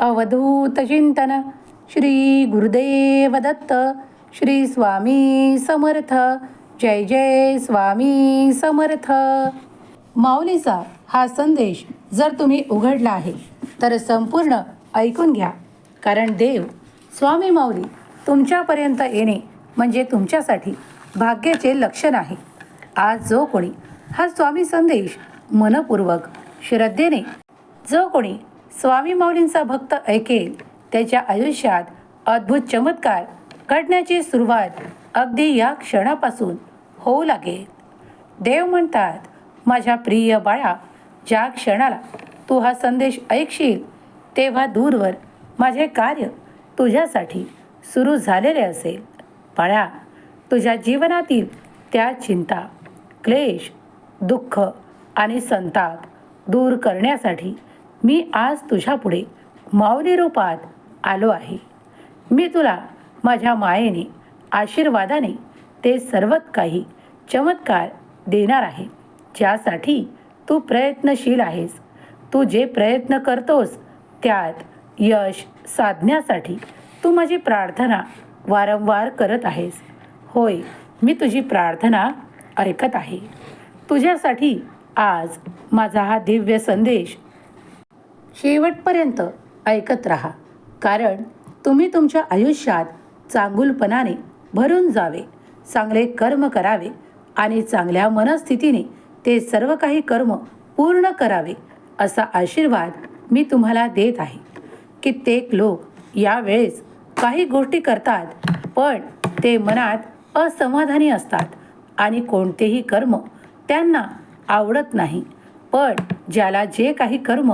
अवधूत चिंतन श्री गुरुदेव दत्त श्री स्वामी समर्थ जय जय स्वामी समर्थ. माऊलीचा हा संदेश जर तुम्ही उघडला आहे तर संपूर्ण ऐकून घ्या. कारण देव स्वामी माऊली तुमच्यापर्यंत येणे म्हणजे तुमच्यासाठी भाग्याचे लक्षण आहे. आज जो कोणी हा स्वामी संदेश मनपूर्वक श्रद्धेने जो कोणी स्वामी माऊलींचा भक्त ऐकेल. त्याच्या आयुष्यात अद्भुत चमत्कार घडण्याची सुरुवात अगदी या क्षणापासून होऊ लागेल. देव म्हणतात माझ्या प्रिय बाळा ज्या क्षणाला तू हा संदेश ऐकशील तेव्हा दूरवर माझे कार्य तुझ्यासाठी सुरू झालेले असेल. बाळा तुझ्या जीवनातील त्या चिंता क्लेश दुःख आणि संताप दूर करण्यासाठी मी आज तुझ्यापुढे माऊली रूपात आलो आहे. मी तुला माझ्या मायेने आशीर्वादाने ते सर्वच काही चमत्कार देणार आहे ज्यासाठी तू प्रयत्नशील आहेस. तू जे प्रयत्न करतोस त्यात यश साधण्यासाठी तू माझी प्रार्थना वारंवार करत आहेस. होय मी तुझी प्रार्थना ऐकत आहे. तुझ्यासाठी आज माझा हा दिव्य संदेश शेवटपर्यंत ऐकत राहा. कारण तुम्ही तुमच्या आयुष्यात चांगुलपणाने भरून जावे चांगले कर्म करावे आणि चांगल्या मनस्थितीने ते सर्व काही कर्म पूर्ण करावे असा आशीर्वाद मी तुम्हाला देत आहे. कित्येक लोक यावेळेस काही गोष्टी करतात पण ते मनात असमाधानी असतात आणि कोणतेही कर्म त्यांना आवडत नाही. पण ज्याला जे काही कर्म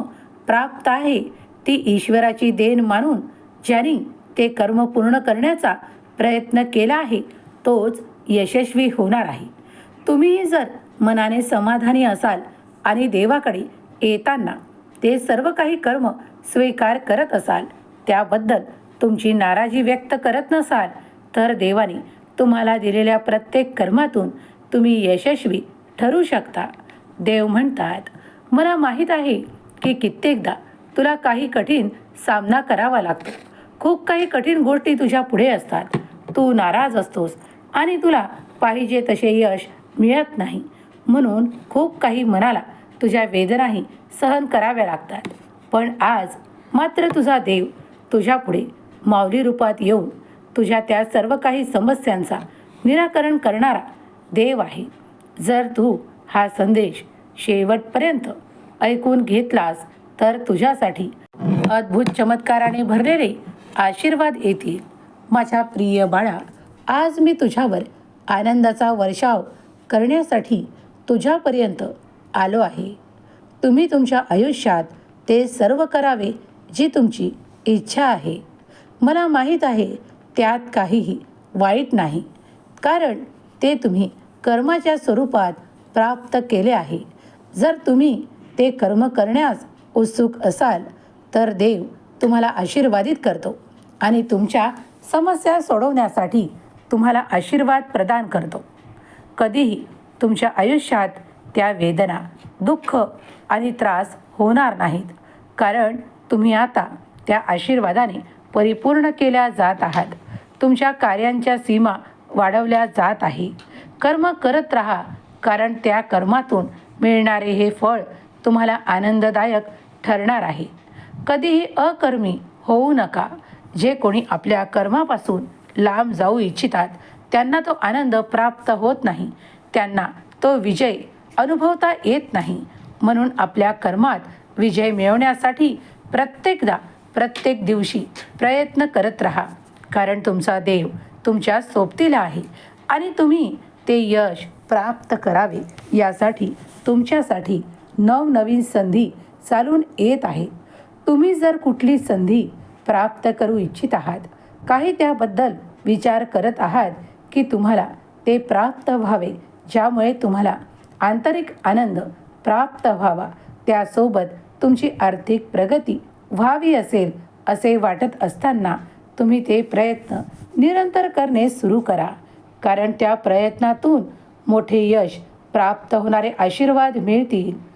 प्राप्त आहे. ती ईश्वराची देण मानून ज्यांनी ते कर्म पूर्ण करण्याचा प्रयत्न केला आहे तोच यशस्वी होणार आहे. तुम्हीही जर मनाने समाधानी असाल आणि देवाकडे येताना ते सर्व काही कर्म स्वीकार करत असाल त्याबद्दल तुमची नाराजी व्यक्त करत नसाल तर देवाने तुम्हाला दिलेल्या प्रत्येक कर्मातून तुम्ही यशस्वी ठरू शकता. देव म्हणतात मला माहीत आहे की कित्येकदा तुला काही कठीण सामना करावा लागतो. खूप काही कठीण गोष्टी तुझ्या पुढे असतात. तू नाराज असतोस आणि तुला पाहिजे तसे यश मिळत नाही. म्हणून खूप काही मनाला तुझ्या वेदनाही सहन कराव्या लागतात. पण आज मात्र तुझा देव तुझ्या पुढे माऊली रूपात येऊन तुझ्या त्या सर्व काही समस्यांचा निराकरण करणारा देव आहे. जर तू हा संदेश शेवटपर्यंत ऐकून घेतलास तर तुझ्यासाठी अद्भुत चमत्काराने भरलेले आशीर्वाद येतील. माझ्या प्रिय बाळा आज मी तुझ्यावर आनंदाचा वर्षाव करण्यासाठी तुझ्यापर्यंत आलो आहे. तुम्ही तुमच्या आयुष्यात ते सर्व करावे जी तुमची इच्छा आहे. मला माहीत आहे त्यात काहीही वाईट नाही कारण ते तुम्ही कर्माच्या स्वरूपात प्राप्त केले आहे. जर तुम्ही ते कर्म करण्यास उत्सुक असाल तर देव तुम्हाला आशीर्वादित करतो आणि तुमच्या समस्या सोडवण्यासाठी तुम्हाला आशीर्वाद प्रदान करतो. कधीही तुमच्या आयुष्यात त्या वेदना दुःख आणि त्रास होणार नाहीत कारण तुम्ही आता त्या आशीर्वादाने परिपूर्ण केल्या जात आहात. तुमच्या कार्यांच्या सीमा वाढवल्या जात आहे. कर्म करत राहा कारण त्या कर्मातून मिळणारे हे फळ तुम्हाला आनंददायक ठरणार आहे. कधीही अकर्मी होऊ नका. जे कोणी आपल्या कर्मापासून लांब जाऊ इच्छितात त्यांना तो आनंद प्राप्त होत नाही. त्यांना तो विजय अनुभवता येत नाही. म्हणून आपल्या कर्मात विजय मिळवण्यासाठी प्रत्येकदा प्रत्येक दिवशी प्रयत्न करत राहा. कारण तुमचा देव तुमच्या सोबतीला आहे आणि तुम्ही ते यश प्राप्त करावे. यासाठी तुमच्यासाठी नवनवीन संधी चालून येत आहे. तुम्ही जर कुठली संधी प्राप्त करू इच्छित आहात काही त्याबद्दल विचार करत आहात की तुम्हाला ते प्राप्त व्हावे ज्यामुळे तुम्हाला आंतरिक आनंद प्राप्त व्हावा त्यासोबत तुमची आर्थिक प्रगती व्हावी असेल असे वाटत असताना तुम्ही ते प्रयत्न निरंतर करणे सुरू करा. कारण त्या प्रयत्नातून मोठे यश प्राप्त होणारे आशीर्वाद मिळतील.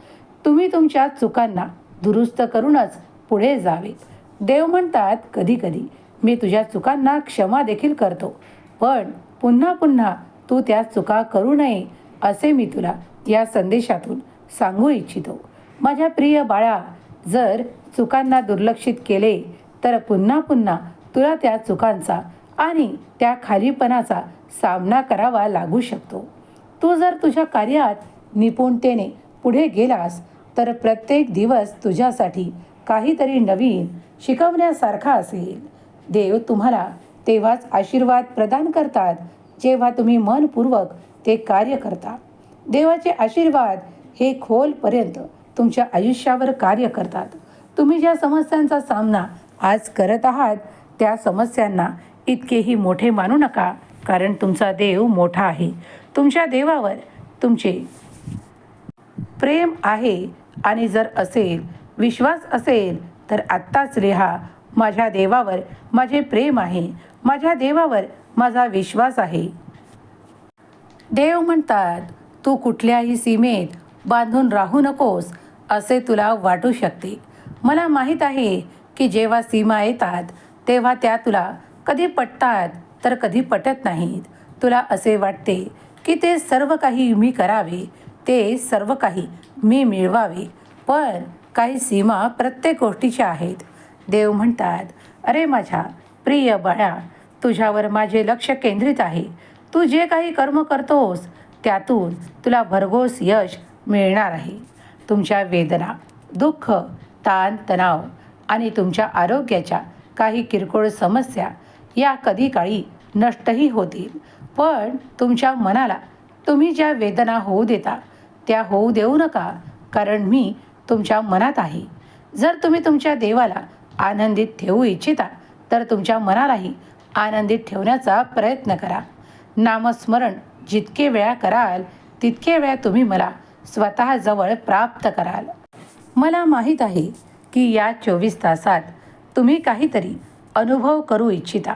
तुम्ही तुमच्या चुकांना दुरुस्त करूनच पुढे जावे. देव म्हणतात कधी कधी मी तुझ्या चुकांना क्षमा देखील करतो. पण पुन्हा पुन्हा तू त्या चुका करू नये असे मी तुला या संदेशातून सांगू इच्छितो. माझ्या प्रिय बाळा जर चुकांना दुर्लक्षित केले तर पुन्हा पुन्हा तुला त्या चुकांचा आणि त्या खालीपणाचा सामना करावा लागू शकतो. तू जर तुझ्या कार्यात निपुणतेने पुढे गेलास तर प्रत्येक दिवस तुझ्यासाठी काहीतरी नवीन शिकवण्यासारखा असेल. देव तुम्हाला तेव्हाच आशीर्वाद प्रदान करतात जेव्हा तुम्ही मनपूर्वक ते कार्य करता. देवाचे आशीर्वाद हे खोलपर्यंत तुमच्या आयुष्यावर कार्य करतात. तुम्ही ज्या समस्यांचा सामना आज करत आहात त्या समस्यांना इतकेही मोठे मानू नका कारण तुमचा देव मोठा आहे. तुमच्या देवावर तुमचे प्रेम आहे आणि जर असेल विश्वास असेल तर आत्ताच लिहा माझ्या देवावर माझे प्रेम आहे. माझ्या देवावर माझा विश्वास आहे. देव म्हणतात तू कुठल्याही सीमेत बांधून राहू नकोस असे तुला वाटू शकते. मला माहीत आहे की जेव्हा सीमा येतात तेव्हा त्या तुला कधी पटतात तर कधी पटत नाहीत. तुला असे वाटते की ते सर्व काही मी करावे ते सर्व काही मी मिळवावे. पण काही सीमा प्रत्येक गोष्टीच्या आहेत. देव म्हणतात अरे माझ्या प्रिय बाळा तुझ्यावर माझे लक्ष केंद्रित आहे. तू जे काही कर्म करतोस त्यातून तुला भरघोस यश मिळणार आहे. तुमच्या वेदना दुःख ताण तणाव आणि तुमच्या आरोग्याच्या काही किरकोळ समस्या या कधी काळी नष्टही होतील. पण तुमच्या मनाला तुम्ही ज्या वेदना होऊ देता त्या होऊ देऊ नका कारण मी तुमच्या मनात आहे. जर तुम्ही तुमच्या देवाला आनंदित ठेवू इच्छिता तर तुमच्या मनालाही आनंदित ठेवण्याचा प्रयत्न करा. नामस्मरण जितके वेळा कराल तितके वेळा तुम्ही मला स्वतःजवळ प्राप्त कराल. मला माहीत आहे की या चोवीस तासात तुम्ही काहीतरी अनुभव करू इच्छिता.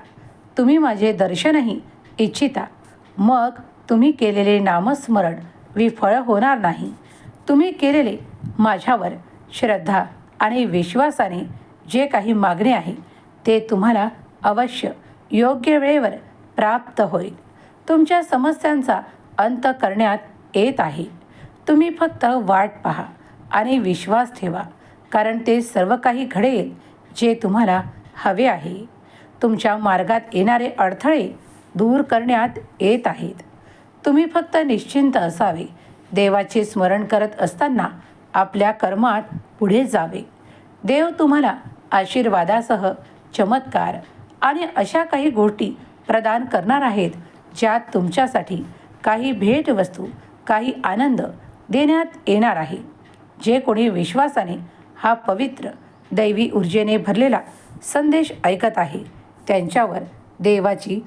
तुम्ही माझे दर्शनही इच्छिता. मग तुम्ही केलेले नामस्मरण विफळ होणार नाही. तुम्ही केलेले माझ्यावर श्रद्धा आणि विश्वासाने जे काही मागणे आहे ते तुम्हाला अवश्य योग्य वेळेवर प्राप्त होईल. तुमच्या समस्यांचा अंत करण्यात येत आहे. तुम्ही फक्त वाट पहा आणि विश्वास ठेवा कारण ते सर्व काही घडेल जे तुम्हाला हवे आहे. तुमच्या मार्गात येणारे अडथळे दूर करण्यात येत आहेत. तुम्ही फक्त निश्चिंत असावे. देवाचे स्मरण करत असताना आपल्या कर्मात पुढे जावे. देव तुम्हाला आशीर्वादासह चमत्कार आणि अशा काही गोष्टी प्रदान करणार आहेत ज्यात तुमच्यासाठी काही भेटवस्तू काही आनंद देण्यात येणार आहे. जे कोणी विश्वासाने हा पवित्र दैवी ऊर्जेने भरलेला संदेश ऐकत आहे त्यांच्यावर देवाची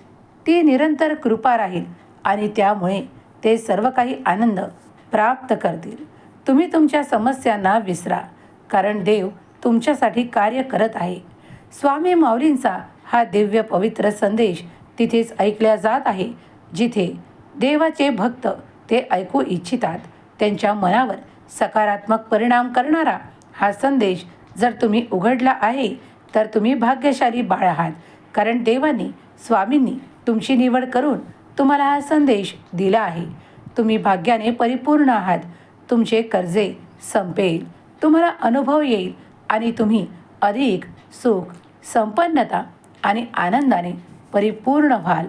ती निरंतर कृपा राहील आणि त्यामुळे ते सर्व काही आनंद प्राप्त करतील. तुम्ही तुमच्या समस्यांना विसरा कारण देव तुमच्यासाठी कार्य करत आहे. स्वामी माऊलींचा हा दिव्य पवित्र संदेश तिथेच ऐकल्या जात आहे जिथे देवाचे भक्त ते ऐकू इच्छितात. त्यांच्या मनावर सकारात्मक परिणाम करणारा हा संदेश जर तुम्ही उघडला आहे तर तुम्ही भाग्यशाली बाळ आहात कारण देवाने स्वामींनी तुमची निवड करून तुम्हाला हा संदेश दिला आहे. तुम्ही भाग्याने परिपूर्ण आहात. तुमचे कर्जे संपेल. तुम्हाला अनुभव येईल आणि तुम्ही अधिक सुख संपन्नता आणि आनंदाने परिपूर्ण व्हाल.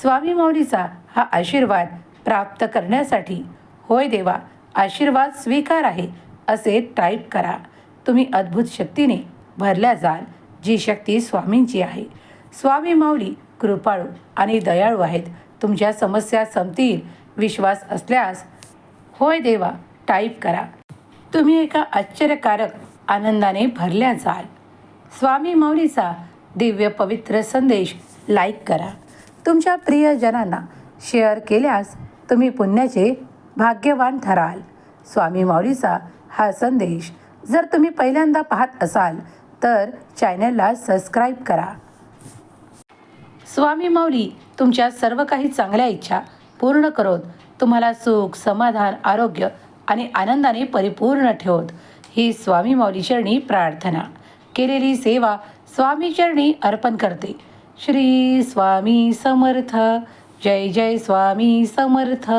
स्वामी माऊलीचा हा आशीर्वाद प्राप्त करण्यासाठी होय देवा आशीर्वाद स्वीकार आहे असे टाईप करा. तुम्ही अद्भुत शक्तीने भरल्या जाल जी शक्ती स्वामींची आहे. स्वामी माऊली कृपाळू आणि दयाळू आहेत. तुमच्या समस्या संपतील विश्वास असल्यास होय देवा टाईप करा. तुम्ही एका आश्चर्यकारक आनंदाने भरल्या जाल. स्वामी मौलीचा दिव्य पवित्र संदेश लाईक करा. तुमच्या प्रियजनांना शेअर केल्यास तुम्ही पुण्याचे भाग्यवान ठराल. स्वामी माऊलीचा हा संदेश जर तुम्ही पहिल्यांदा पाहत असाल तर चॅनलला सबस्क्राईब करा. स्वामी माऊली तुमच्या सर्व काही चांगल्या इच्छा पूर्ण करोत. तुम्हाला सुख समाधान आरोग्य आणि आनंदाने परिपूर्ण ठेवत. ही स्वामी माऊली चरणी प्रार्थना. केलेली सेवा स्वामी चरणी अर्पण करते. श्री स्वामी समर्थ. जय जय स्वामी समर्थ.